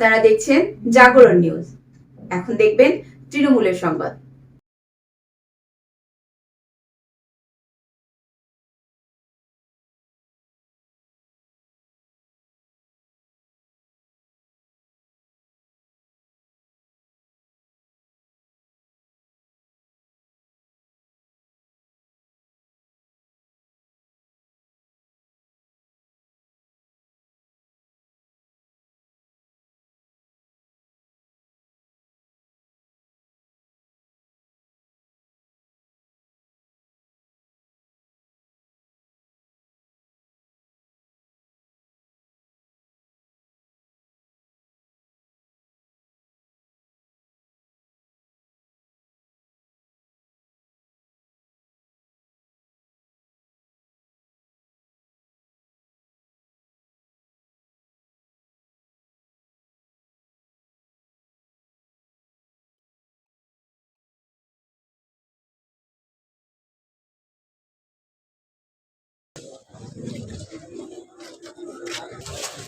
আপনারা দেখছেন জাগরণ নিউজ। এখন দেখবেন তৃণমূলের সংবাদ।